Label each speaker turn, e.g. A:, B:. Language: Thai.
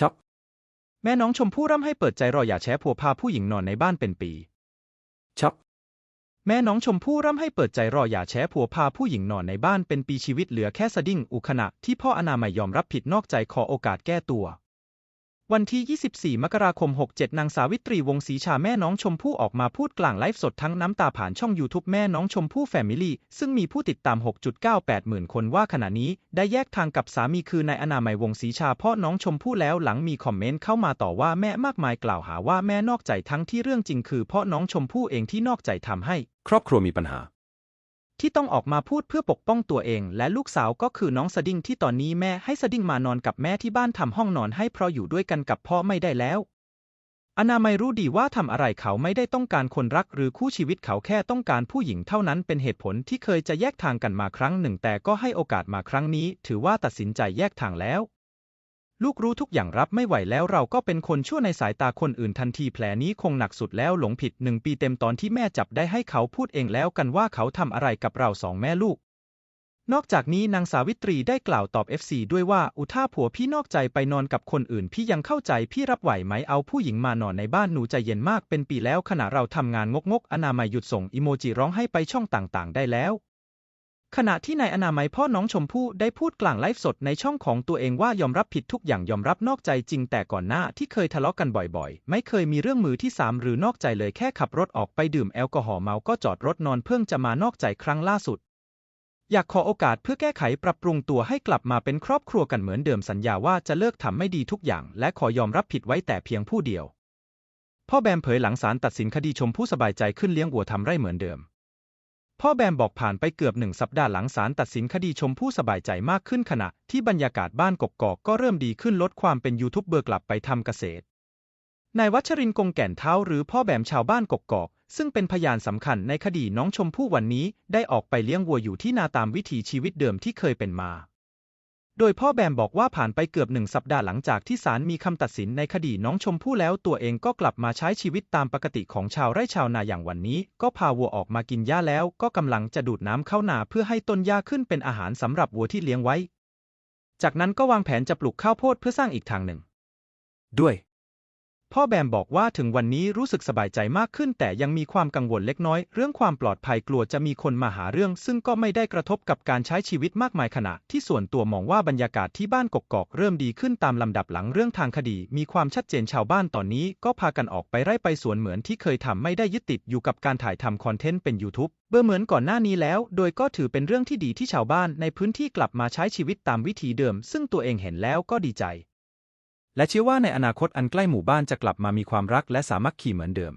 A: ช็อก
B: แม่น้องชมพู่ร่ำให้เปิดใจรออย่าแช้ผัวพาผู้หญิงนอนในบ้านเป็นปี
A: ช็อก
B: แม่น้องชมพู่ร่ำให้เปิดใจรออย่าแช้ผัวพาผู้หญิงนอนในบ้านเป็นปีชีวิตเหลือแค่สะดิ้งอุขณะที่พ่ออนามัยยอมรับผิดนอกใจขอโอกาสแก้ตัว วันที่ 24 มกราคม 67 นางสาวิตรีวงศ์ศรีชาแม่น้องชมพู่ออกมาพูดกลางไลฟ์สดทั้งน้ำตาผ่านช่อง YouTube แม่น้องชมพู่แฟมิลี่ซึ่งมีผู้ติดตาม 6.98 หมื่นคนว่าขณะนี้ได้แยกทางกับสามีคือนายอนามัยวงศ์ศรีชาพ่อน้องชมพู่แล้วหลังมีคอมเมนต์เข้ามาต่อว่าแม่มากมายกล่าวหาว่าแม่นอกใจทั้งที่เรื่องจริงคือพ่อน้องชมพู่เองที่นอกใจทำให้
A: ครอบครัวมีปัญหา
B: ที่ต้องออกมาพูดเพื่อปกป้องตัวเอง และลูกสาวก็คือน้องสดิ้งที่ตอนนี้แม่ให้สดิ้งมานอนกับแม่ที่บ้านทำห้องนอนให้เพราะอยู่ด้วยกันกับพ่อไม่ได้แล้ว อนาไมัยรู้ดีว่าทำอะไรเขาไม่ได้ต้องการคนรักหรือคู่ชีวิตเขาแค่ต้องการผู้หญิงเท่านั้นเป็นเหตุผลที่เคยจะแยกทางกันมาครั้งหนึ่ง แต่ก็ให้โอกาสมาครั้งนี้ ถือว่าตัดสินใจแยกทางแล้ว ลูกรู้ทุกอย่างรับไม่ไหวแล้วเราก็เป็นคนชั่วในสายตาคนอื่นทันทีแผลนี้คงหนักสุดแล้วหลงผิดหนึ่งปีเต็มตอนที่แม่จับได้ให้เขาพูดเองแล้วกันว่าเขาทำอะไรกับเราสองแม่ลูก นอกจากนี้นางสาวิตรีได้กล่าวตอบ FC ด้วยว่าอุท่าผัวพี่นอกใจไปนอนกับคนอื่นพี่ยังเข้าใจพี่รับไหวไหมเอาผู้หญิงมานอนในบ้านหนูใจเย็นมากเป็นปีแล้วขณะเราทำงานงกงกอนามัยหยุดส่งอิโมจิร้องให้ไปช่องต่างๆ ได้แล้ว ขณะที่นายอนามัยพ่อน้องชมพู่ได้พูดกลางไลฟ์สดในช่องของตัวเองว่ายอมรับผิดทุกอย่างยอมรับนอกใจจริงแต่ก่อนหน้าที่เคยทะเลาะกันบ่อยๆ ไม่เคยมีเรื่องมือที่สามหรือนอกใจเลยแค่ขับรถออกไปดื่มแอลกอฮอล์เมาก็จอดรถนอนเพิ่งจะมานอกใจครั้งล่าสุด อยากขอโอกาสเพื่อแก้ไขปรับปรุงตัวให้กลับมาเป็นครอบครัวกันเหมือนเดิมสัญญาว่าจะเลิกทำไม่ดีทุกอย่าง และขอยอมรับผิดไว้แต่เพียงผู้เดียว พ่อแบมเผยหลังศาลตัดสินคดีชมพู่สบายใจขึ้นเลี้ยงวัวทำไร่เหมือนเดิม พ่อแบมบอกผ่านไปเกือบหนึ่งสัปดาห์หลังศาลตัดสินคดีชมพู่สบายใจมากขึ้นขณะ ที่บรรยากาศบ้านกกอกก็เริ่มดีขึ้นลดความเป็นยูทูบเบอร์กลับไปทำเกษตร นายวัชรินกงแก่นเท้าหรือพ่อแบมชาวบ้านกกอก ซึ่งเป็นพยานสำคัญในคดีน้องชมพู่วันนี้ ได้ออกไปเลี้ยงวัวอยู่ที่นาตามวิถีชีวิตเดิมที่เคยเป็นมา โดยพ่อแบมบอกว่าผ่านไปเกือบหนึ่งสัปดาห์หลังจากที่ศาลมีคำตัดสินในคดีน้องชมพู่แล้วตัวเองก็กลับมาใช้ชีวิตตามปกติของชาวไร่ชาวนาอย่างวันนี้ ก็พาวัวออกมากินหญ้าแล้ว ก็กำลังจะดูดน้ำเข้านาเพื่อให้ต้นหญ้าขึ้นเป็นอาหารสำหรับวัวที่เลี้ยงไว้ จากนั้นก็วางแผนจะปลูกข้าวโพดเพื่อสร้างอีกทางหนึ่ง
A: ด้วย
B: พ่อแบมบอกว่าถึงวันนี้รู้สึกสบายใจมากขึ้น แต่ยังมีความกังวลเล็กน้อย เรื่องความปลอดภัยกลัวจะมีคนมาหาเรื่อง ซึ่งก็ไม่ได้กระทบกับการใช้ชีวิตมากมายขณะ ที่ส่วนตัวมองว่าบรรยากาศที่บ้านกกอกเริ่มดีขึ้นตามลำดับหลังเรื่องทางคดี มีความชัดเจนชาวบ้านตอนนี้ ก็พากันออกไปไร่ไปสวนเหมือนที่เคยทำไม่ได้ยึดติดอยู่กับการถ่ายทำคอนเทนต์เป็น YouTube เบอร์เหมือนก่อนหน้านี้แล้ว โดยก็ถือเป็นเรื่องที่ดีที่ชาวบ้านในพื้นที่กลับมาใช้ชีวิตตามวิถีเดิม ซึ่งตัวเองเห็นแล้วก็ดีใจ และเชื่อว่าในอนาคตอันใกล้หมู่บ้านจะกลับมามีความรักและสามัคคีเหมือนเดิม